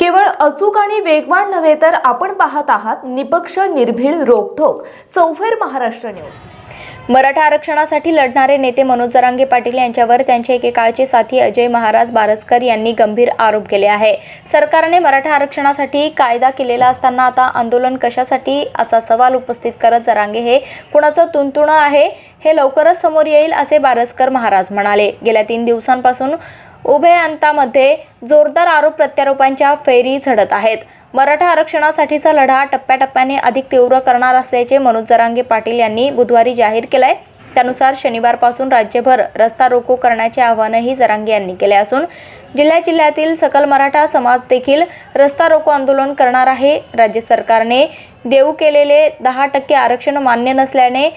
केवळ अचूक आणि वेगवान नव्हे तर आपण पाहत आहात निपक्ष निर्भीड रोखोक चौफेर महाराष्ट्र न्यूज. मराठा आरक्षणासाठी लढणारे नेते मनोज जरांगे पाटील यांच्यावर त्यांचे एकेकाळचे साथी अजय महाराज बारसकर यांनी गंभीर आरोप केले आहे. सरकारने मराठा आरक्षणासाठी कायदा केलेला असताना आता आंदोलन कशासाठी? असा सवाल उपस्थित करत जरांगे हे कुणाचं तुणतुणं आहे? हे लवकरच समोर येईल असे बारसकर महाराज म्हणाले. गेल्या तीन दिवसांपासून उभय अंतामध्ये जोरदार आरोप प्रत्यारोपांच्या फेरी झडत आहेत. मराठा आरक्षणासाठीचा लढा टप्प्याटप्प्याने अधिक तीव्र करणार असल्याचे मनोज जरांगे पाटील यांनी बुधवारी जाहीर केलंय. त्यानुसार शनिवारपासून राज्यभर रस्ता रोको करण्याचे आवाहनही जरांगे यांनी केले असून जिल्ह्या जिल्ह्यातील सकल मराठा समाज देखील रस्ता रोको आंदोलन करणार आहे. राज्य सरकारने देऊ केलेले दहा टक्के आरक्षण मान्य नसल्याने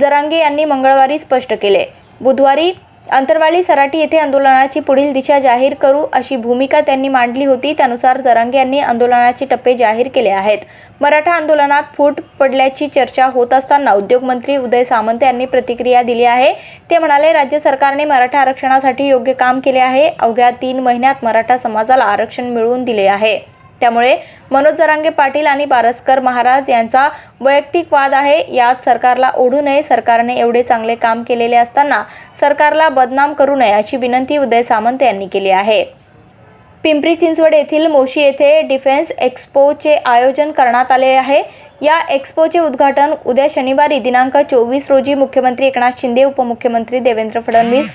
जरांगे यांनी मंगळवारी स्पष्ट केले. बुधवारी अंतरवाली सराटी येथे आंदोलनाची पुढील दिशा जाहीर करू अशी भूमिका त्यांनी मांडली होती त्यानुसार जरांगे यांनी आंदोलनाचे टप्पे जाहीर केले आहेत. मराठा आंदोलनात फूट पडल्याची चर्चा होत असताना उद्योगमंत्री उदय सामंत यांनी प्रतिक्रिया दिली आहे. ते म्हणाले राज्य सरकारने मराठा आरक्षणासाठी योग्य काम केले आहे. अवघ्या तीन महिन्यात मराठा समाजाला आरक्षण मिळवून दिले आहे. त्यामुळे मनोज जरांगे पाटील आणि बारसकर महाराज यांचा वैयक्तिक वाद आहे. यात सरकारला ओढू नये. सरकारने एवढे चांगले काम केलेले असताना सरकारला बदनाम करू नये अशी विनंती उदय सामंत यांनी केली आहे. पिंपरी चिंचवड येथील मोशी येथे डिफेन्स एक्स्पोचे आयोजन करण्यात आले आहे. या एक्स्पोचे उद्घाटन उद्या शनिवारी दिनांक चोवीस रोजी मुख्यमंत्री एकनाथ शिंदे उपमुख्यमंत्री देवेंद्र फडणवीस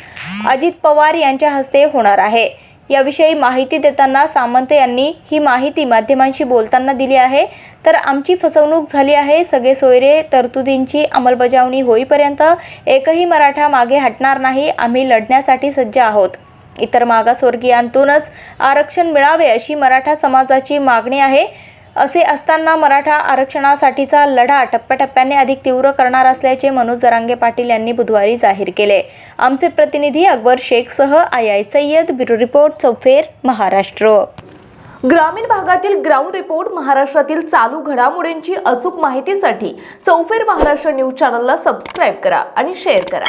अजित पवार यांच्या हस्ते होणार आहे. याविषयी माहिती देताना सामंत यांनी ही माहिती माध्यमांशी बोलताना दिली आहे. तर आमची फसवणूक झाली आहे. सगळे सोयरे तरतुदींची अंमलबजावणी होईपर्यंत एकही मराठा मागे हटणार नाही. आम्ही लढण्यासाठी सज्ज आहोत. इतर मागासवर्गीयांतूनच आरक्षण मिळावे अशी मराठा समाजाची मागणी आहे. असे असताना मराठा आरक्षणासाठीचा लढा टप्प्याटप्प्याने अधिक तीव्र करणार असल्याचे मनोज जरांगे पाटील यांनी बुधवारी जाहीर केले. आमचे प्रतिनिधी Akbar शेखसह I I Sayyad bureau report Chaufer Maharashtra. ग्रामीण भागातील ग्राउंड रिपोर्ट महाराष्ट्रातील चालू घडामोडींची अचूक माहितीसाठी चौफेर महाराष्ट्र न्यूज चॅनलला सबस्क्राईब करा आणि शेअर करा.